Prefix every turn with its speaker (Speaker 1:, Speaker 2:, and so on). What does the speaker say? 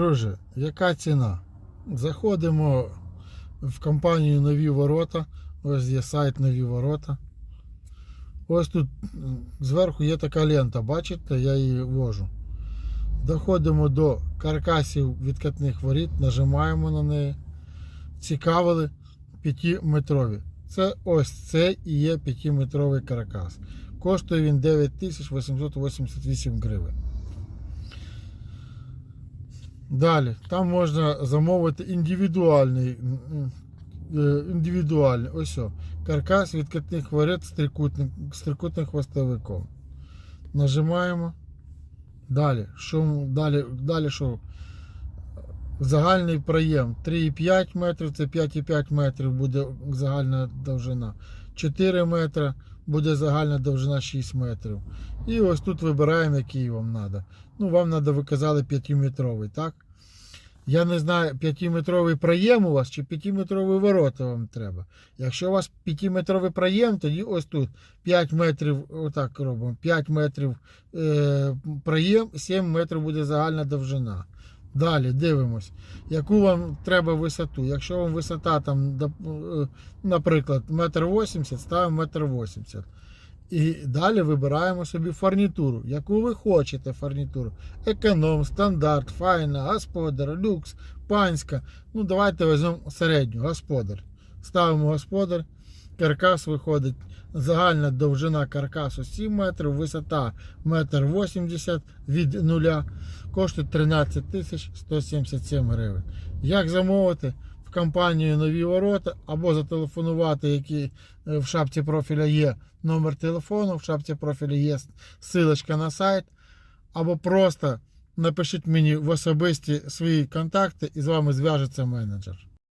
Speaker 1: Друже, яка ціна? Заходимо в компанію Нові Ворота. Ось є сайт Нові Ворота. Ось тут зверху є така лента, бачите, я її вожу. Доходимо до каркасів відкатних воріт, нажимаємо на неї. Цікавили 5-метрові. Це ось це і є 5-метровий каркас. Коштує він 9888 гривень. Далі, там можна замовити індивідуальний. е, індивідуальний. Ось о, каркас відкатних воріт з трикутним, з трикутним хвостовиком. Нажимаємо. Далі. Що далі, далі що? Загальний проєм 3,5 метрів, це 5,5 метрів буде загальна довжина. 4 метри буде загальна довжина 6 метрів. І ось тут вибираємо, який вам треба. Ну, вам треба, ви казали, 5-метровий, так? Я не знаю, 5-метровий проєм у вас чи 5-метровий ворота вам треба. Якщо у вас 5-метровий проєм, тоді ось тут 5 метрів, отак робимо, 5 метрів е, проєм, 7 метрів буде загальна довжина. Далі дивимось, яку вам треба висоту. Якщо вам висота там, е, наприклад, 1,80 м, ставимо 1,80 м. І далі вибираємо собі фарнітуру, яку ви хочете фарнітуру. Економ, стандарт, файна, господар, люкс, панська. Ну, давайте візьмемо середню, господар. Ставимо господар, каркас виходить. Загальна довжина каркасу 7 метрів, висота 1,80 м від нуля. Коштує 13 тисяч 177 гривень. Як замовити? В компанію Нові Ворота або зателефонувати, які е, в шапці профіля є номер телефону, в шапці профіля є ссылочка на сайт, або просто напишіть мені в особисті свої контакти і з вами зв'яжеться менеджер.